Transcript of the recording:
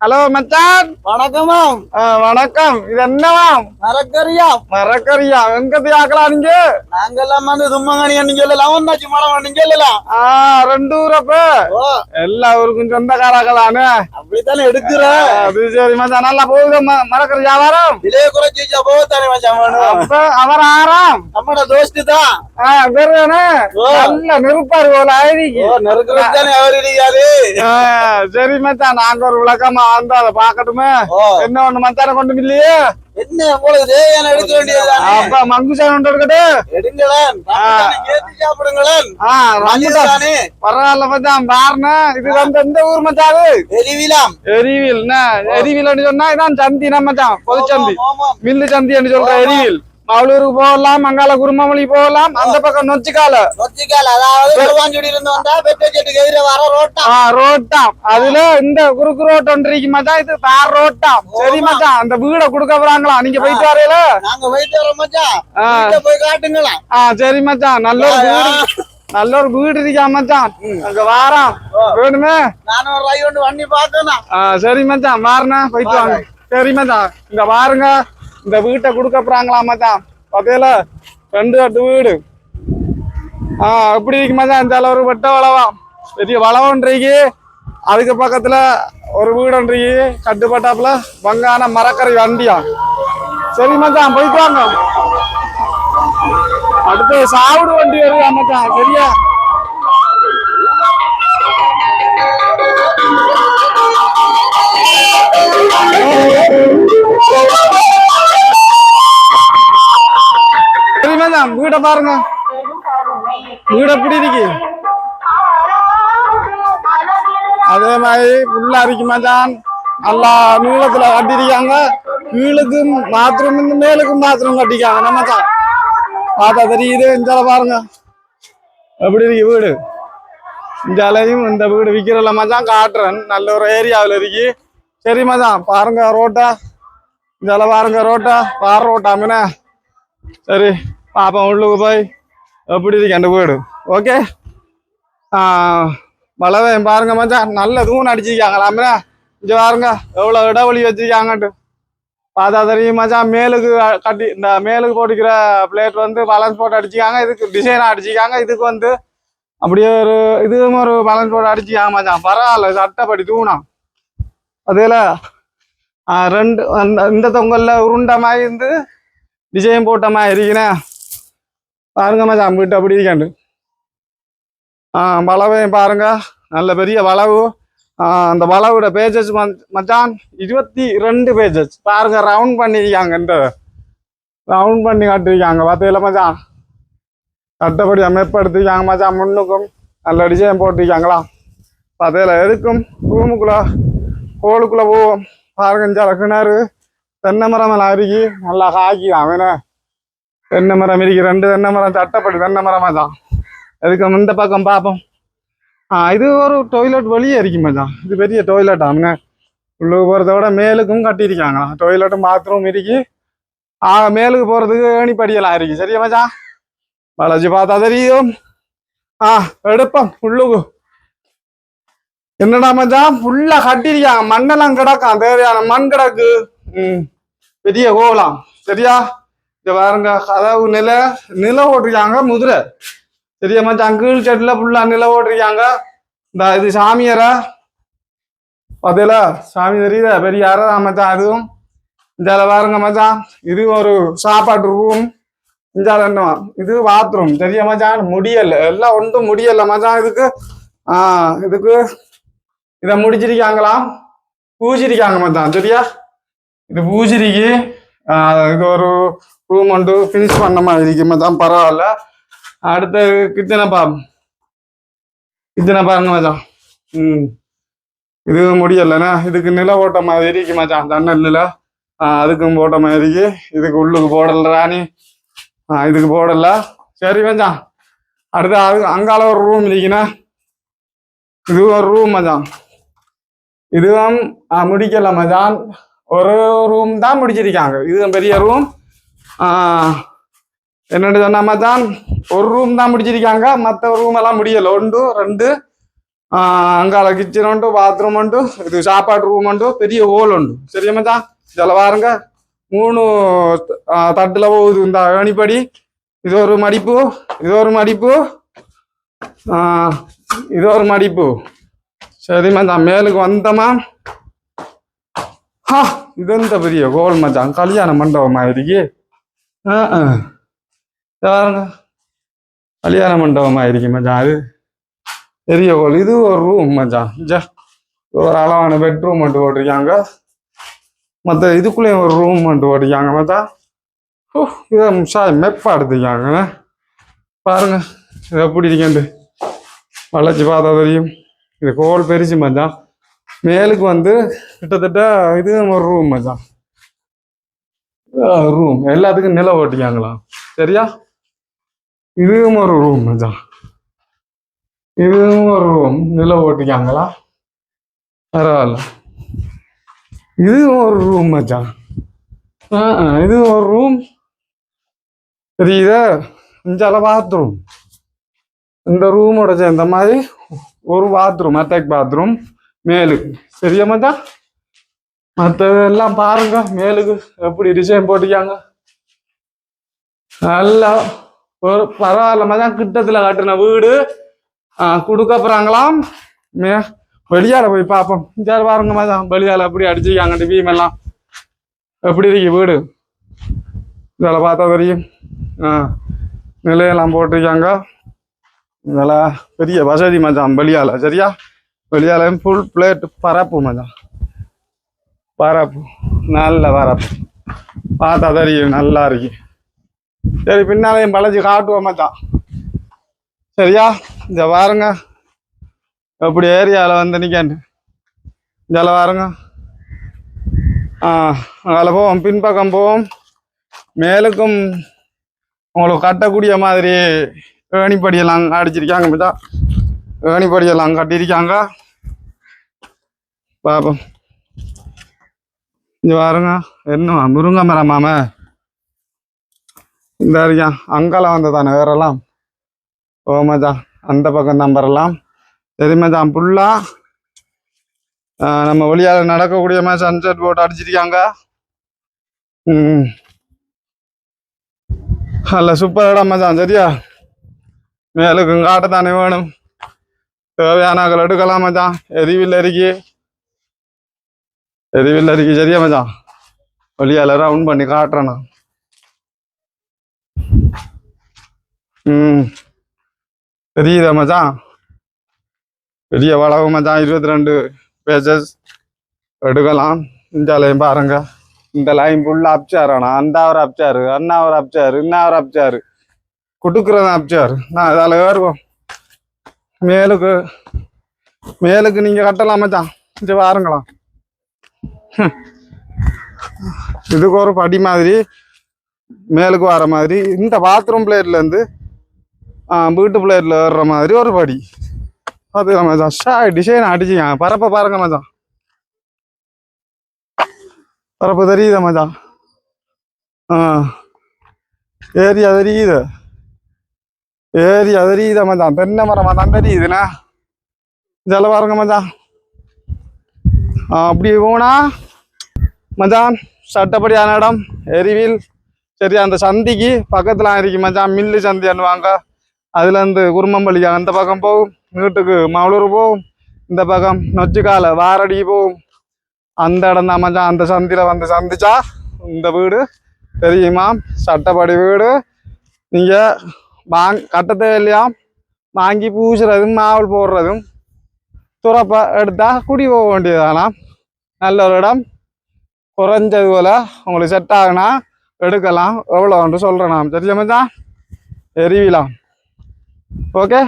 Hello மச்சான். வணக்கமாம் வணக்கம். இது என்னவாம் மரக்கறியா? மரக்கறியா? எங்கத்தி ஆக்கலாம் நீங்க? நாங்கெல்லாம் வந்து தும்மங்கனி அண்ணி சொல்லலாம் ஒன்னாச்சு மரம் அண்ணி சொல்லலாம் ஆ ரெண்டு ஊரப்ப எல்லா ஊருக்கும் சொந்தக்காரங்களானு அப்படித்தானே எடுக்கிற? அது சரி மச்சான். நல்லா போகுது மரக்கறி வியாபாரம்? விலைய குறைச்சி போகத்தானே மச்சான் அப்ப அவர் ஆறாம். நம்மட தோஸ்து தான் ஆ, வேறுதானே? ஓ. நல்ல நெருப்பாரு போல ஆயிருக்கு நெருக்கிறது தானே அவர் இருக்காரு சரி மச்சான். நாங்க ஒரு விளக்கமா அதை பாக்கட்டுமே என்ன ஒண்ணு மச்சான கொண்டு இல்லையே என்ன தேவையான எடுக்க வேண்டியதுதானே? அப்ப மங்குசான் இருக்கட்டு எடுங்களேன். சாப்பிடுங்களேன். பரவாயில்ல மச்சான் பாருண்ணா. இது வந்து எந்த ஊர் மச்சான் அது எரிவிலாம். எரிவில் என்ன? எரிவில் சொன்னா இதான் சந்தி நம்ம மச்சான். பொதுச்சந்தி. மில்லு சந்தி சொல்ற எரிவில். மவளூருக்கு போகலாம் மங்காள குருமமொழி போகலாம் அந்த பக்கம் நொச்சிக்கால. நொச்சிக்கால் அதாவது பெருவாஞ்சுடி இருந்து வந்தா பெட்ரோல் செட்டுக்கு எதிர வர ரோட்டா ஆ ரோட்டாம். அதுல இந்த குறுக்கு ரோட் ஒன்று இருக்கு மச்சான் இது தார் ரோட்டாம். சரி மச்சான் அந்த வீட கொடுக்க போறாங்களா? நீங்க போயிட்டு வரையில நாங்க போயிட்டு வரோம் மச்சான். போய் காட்டுங்களேன் ஆ சரி மச்சான். நல்ல ஒரு வீடு நல்ல ஒரு வீடு இருக்கா மச்சான்? அங்க வாரம். வேணுமே? நானும் ஒரு ரயில் ஒன்று வண்டி ஆ சரி மச்சான். வாருண்ணா போயிட்டு வாங்க. சரி மச்சான். இங்க பாருங்க இந்த வீட்டை கொடுக்க போறாங்களாமா மச்சான்? பார்த்தீங்கள ரெண்டு கட்டு வீடு. ஆ அப்படி இருக்கு இந்த அளவு வெட்ட வளவா? பெரிய வளவன்றிக்கு அதுக்கு பக்கத்துல ஒரு வீடு கட்டுப்பட்டாப்புல வங்கான மரக்கரை வண்டியா? சரி மச்சான் போயிட்டு வாங்க. அடுத்து சாவுடு வண்டி வருது மச்சான்? சரியா? வீட பாருங்க. வீடு எப்படி இருக்கு? அதே மாதிரி உள்ள இருக்கு நல்லா நீளத்துல கட்டிருக்காங்க கீழுக்கும் பாத்ரூம் இந்த மேலுக்கும் பாத்ரூம் கட்டிக்காங்க நம்ம மச்சான் பார்த்தா தெரியுது. இந்த பாருங்க. எப்படி இருக்கு வீடு? இந்த அலையும் இந்த வீடு விற்கிறல மச்சான் காட்டுறேன். நல்ல ஒரு ஏரியாவில் இருக்கு. சரி மச்சான் பாருங்க ரோட்டா. இந்த பாருங்க ரோட்டா. பாரு ரோட்டா சரி. பாப்பா உள்ளுக்கு போய் எப்படி கண்டு அந்த வீடு ஓகே வளவே பாருங்க மச்சான் நல்ல தூண் அடிச்சிருக்காங்களாமே இங்க பாருங்க எவ்வளவு இடைவெளி வச்சிருக்காங்கன்ட்டு பார்த்தா தெரியும் மச்சான் மேலுக்கு கட்டி இந்த மேலுக்கு போட்டுக்கிற பிளேட் வந்து பேலன்ஸ் போட்டு அடிச்சிக்காங்க இதுக்கு டிசைன் அடிச்சிக்காங்க இதுக்கு வந்து அப்படியே ஒரு இதுவும் ஒரு பேலன்ஸ் போட்டு அடிச்சிருக்காங்க மச்சான் பரவாயில்ல சட்டப்படி தூணா அதில் ரெண்டு அந்த இந்த தொங்கல்ல உருண்டை மாதிரி இருந்து டிசைன் போட்ட மாதிரி இருக்குண்ணே பாருங்க மச்சான் வீட்டு அப்படி இருக்காண்டு. ஆ வளவையும் பாருங்க. நல்ல பெரிய வளவு. அந்த வளவோட பேஜஸ் மச்சான் இருபத்தி ரெண்டு பேஜஸ் பாருங்க ரவுண்ட் பண்ணிருக்காங்க ரவுண்ட் பண்ணி காட்டிருக்காங்க. பார்த்தீங்களா மச்சான்? கட்டப்படி அமைப்படுத்திருக்காங்க மச்சான் முன்னுக்கும். நல்ல டிசைன் போட்டிருக்காங்களா? பார்த்தீங்களா எதுக்கும்? ரூமுக்குள்ள கோளுக்குள்ள போவோம். பாருங்க இந்த கிணறு தென்னை மரம் எல்லாம் அருகி நல்லா காக்கி அவன. தென்னை மரம் இருக்கு ரெண்டு தென்னை மரம் சட்டப்படி தென்னை மரமாக தான் அதுக்கு இந்த பக்கம் பார்ப்போம் ஆ இது ஒரு டொய்லெட் வழியே இருக்கு மச்சான் இது பெரிய டாய்லெட் அவன உள்ளுக்கு போகிறத விட மேலுக்கும் கட்டியிருக்காங்களாம் டொய்லெட்டும் பாத்ரூம் இருக்கு. ஆ மேலுக்கு போகிறதுக்கு ஏணிப்படியெல்லாம் இருக்கு. சரியா மச்சான்? வளைச்சு பார்த்தா தெரியும். ஆ எடுப்போம் உள்ளுக்கு. என்னடா மச்சான்? ஃபுல்லா கட்டிருக்காங்க மண்ணெல்லாம் கிடக்கும் தேவையான மண் கிடக்கு. ம் பெரிய கோலம் சரியா? இங்க பாருங்க கதவு நில நில ஓட்டிருக்காங்க முதிரை. சரியா மச்சான் கீழ் செட்ல ஃபுல்லா நில ஓட்டிருக்காங்க. இந்த இது சாமியாரா? பதில சாமி தெரியுதா? பெரிய அறை மச்சான் அதுவும். இந்த பாருங்க மச்சான் இது ஒரு சாப்பாட்டு ரூம் இந்த என்ன? இது பாத்ரூம் சரியா மச்சான் முடியல. எல்லாம் ஒன்றும் முடியல மச்சான் இதுக்கு. ஆஹ் இதுக்கு. இதை முடிச்சிருக்காங்களாம் பூஜிருக்காங்க மச்சான் சரியா இது பூஜிரிக்கு இது ஒரு ரூம் வந்து ஃபினிஷ் பண்ண மாதிரி இருக்கு. பரவாயில்ல. அடுத்து கிச்சனை பா கிச்சனை பாருங்க மச்சான் ம். இது முடியலைண்ணா இதுக்கு நில ஓட்ட மாதிரி இருக்கு மச்சான் தண்ணல் நில. அதுக்கும் போட்ட மாதிரி இருக்கு. இதுக்கு உள்ளுக்கு போடல ராணி. இதுக்கு போடல. சரி மச்சான் அடுத்து அது அங்கால ஒரு ரூம் இருக்குண்ணா இது ஒரு ரூம் மச்சான் இதுவும் முடிக்கல மச்சான் ஒரு ரூம் தான் முடிச்சிருக்காங்க. இது பெரிய ரூம் என்னன்னு சொன்னா மச்சான் ஒரு ரூம் தான் முடிச்சிருக்காங்க. மற்ற ரூம் எல்லாம் முடியல. ஒன்று ரெண்டு அங்கால கிச்சன் உண்டு பாத்ரூம் உண்டு இது சாப்பாடு ரூம் உண்டு பெரிய ஹோல் உண்டு. சரியா மச்சான் இதில் பாருங்க மூணு தட்டில் போகுது. இந்த ஏணிப்படி இது ஒரு மடிப்பு இது ஒரு மடிப்பு இது ஒரு மடிப்பு. சரி மச்சான் மேலுக்கு வந்தோமா ஹா இது எந்த பெரிய கோல் மச்சான் கல்யாண மண்டபமா இருக்கு? பாருங்க கல்யாண மண்டபமா இருக்கு மச்சான் அது பெரிய கோல் இது ஒரு ரூம் மச்சான் ஜா ஒரு அளவான பெட்ரூம் மட்டும் போட்டிருக்காங்க மற்ற இதுக்குள்ளேயும் ஒரு ரூம் மட்டும் போட்டிருக்காங்க மச்சான் ஓ இதை முஷா மெப்பா எடுத்துக்காங்க பாருங்க இது எப்படி இருக்கேன்ட்டு வளைச்சு பார்த்தா தெரியும் இது கோல் பெருசு மச்சான் மேலுக்கு வந்து கிட்டத்தட்ட இது ஒரு ரூம் மச்சான் ரூம் எல்லாத்துக்கும் நில ஓட்டிக்காங்களா சரியா? இதுவும் ஒரு ரூம் மச்சான் இதுவும் ஒரு ரூம் நில ஓட்டிக்காங்களா பரவாயில்ல. இதுவும் ஒரு ரூம் மச்சான். ஆ இதுவும் ஒரு ரூம் தெரியுதா? இஞ்சால பாத்ரூம் இந்த ரூமோட சேர்ந்த மாதிரி ஒரு பாத்ரூம் அட்டாக் பாத்ரூம் மேலுக்கு சரியா மச்சான்? மற்றதெல்லாம் பாருங்க மேலுக்கு எப்படி டிசைன் போட்டிருக்காங்க. நல்லா ஒரு பரவாயில்ல தான் கிட்டத்தில் கட்டின வீடு. ஆ, கொடுக்க மே வெளியால போய் பார்ப்போம். இங்கே பாருங்க மாதிரி வெளியால எப்படி அடிச்சிருக்காங்க டிவியும் எல்லாம். எப்படி இருக்கு வீடு? இதில் பார்த்தா தெரியும். ஆ நிலையெல்லாம் போட்டிருக்காங்க. இதெல்லாம் பெரிய வசதி மச்சான் வெளியால சரியா? வெளியால ஃபுல் பிளேட் பரப்பு மச்சான் வரப்பு. நல்ல வரப்பு. பார்த்தா தெரியும் நல்லா இருக்கு. சரி பின்னாலையும் பழச்சி காட்டுவோம் தான் சரியா? இந்த பாருங்க. எப்படி ஏரியாவில் வந்து நிற்காண்டு இதில் பாருங்க. ஆ அதில் போவோம் பின்பக்கம் போவோம். மேலுக்கும் உங்களுக்கு கட்டக்கூடிய மாதிரி ஏணிப்படியெல்லாம் அடிச்சிருக்காங்க மச்சான் ஏணிப்படியெல்லாம் கட்டியிருக்காங்க. பார்ப்போம் இங்க பாருங்க. என்ன முருங்கை மரம் மாம. இந்த இருக்கான் அங்கெல்லாம் வந்து வேறெல்லாம்? ஓ மச்சான் அந்த பக்கம் தான் வரலாம் சரி மச்சான் ஃபுல்லா நம்ம வழியால் நடக்கக்கூடிய மாதிரி சன்செட் போட்டு அடிச்சிருக்காங்க. ம். அல்ல சூப்பர் இடம் மச்சான் சரியா? மேலுக்கு காட்ட தானே வேணும். தேவையான எடுக்கலாம் மச்சான். எரிவில் இருக்கி எரிவில் இருக்கு? சரியா மச்சான்? வெளியால ரவுண்ட் பண்ணி காட்டுறேன் நான் ம். தெரியுதா மச்சான்? பெரிய வளவு மச்சான். இருபத்தி ரெண்டு பேஜஸ் எடுக்கலாம். இந்த லைன் பாருங்க. இந்த லைன் ஃபுல்லாக அப்சாரானா அந்த ஒரு அப்சாரு அண்ணா ஒரு அப்சாரு இன்னும் அவர் அப்சாரு குடுக்குறது அப்சாரு நான் இதால் ஏறுவோம். மேலுக்கு மேலுக்கு நீங்கள் கட்டலாம் மச்சான். இது பாருங்களாம் இதுக்கு ஒரு படி மாதிரி மேலுக்கு வர மாதிரி இந்த பாத்ரூம் பிளேட்லேருந்து வீட்டு பிளேட்ல வர்ற மாதிரி ஒரு படி. பார்த்துக்கலாம் மச்சான்? ஷா டிசைன் அடிச்சிங்க. பரப்ப பாருங்க மச்சான். பரப்பு தெரியுதா மச்சான்? ஆ. ஏரியா தெரியுது? ஏரியா தெரியுதா மச்சான்? தென்னை மரமா தான் தெரியுதுண்ணா. ஜல பாருங்க மச்சான். ஆ, அப்படி போனா மச்சான் சட்டப்படியான இடம் எரிவில். சரி அந்த சந்திக்கு பக்கத்தில் இருக்கு மச்சான் மில்லு சந்தி அண்ணுவாங்க அதுலேருந்து குருமம்பள்ளி அந்த பக்கம் போகும். வீட்டுக்கு மவுளூர் போகும். இந்த பக்கம் நொச்சிக்கால வாரடி போகும். அந்த இடம் தான் மச்சான் அந்த சந்தியில் வந்து சந்திச்சா இந்த வீடு தெரியுமா? சட்டப்படி வீடு. நீங்கள் வாங் கட்ட தேவையில்லையா? வாங்கி பூசுறதும் மாவல் போடுறதும் துறப்ப எடுத்தால் குடி போக வேண்டியதானா நல்ல ஒரு இடம். குறைஞ்சது போல உங்களுக்கு செட் ஆகுனா எடுக்கலாம். எவ்வளோன்ட்டு சொல்கிறேன் நான். சரியா மச்சான்? எரிவிலாம். ஓகே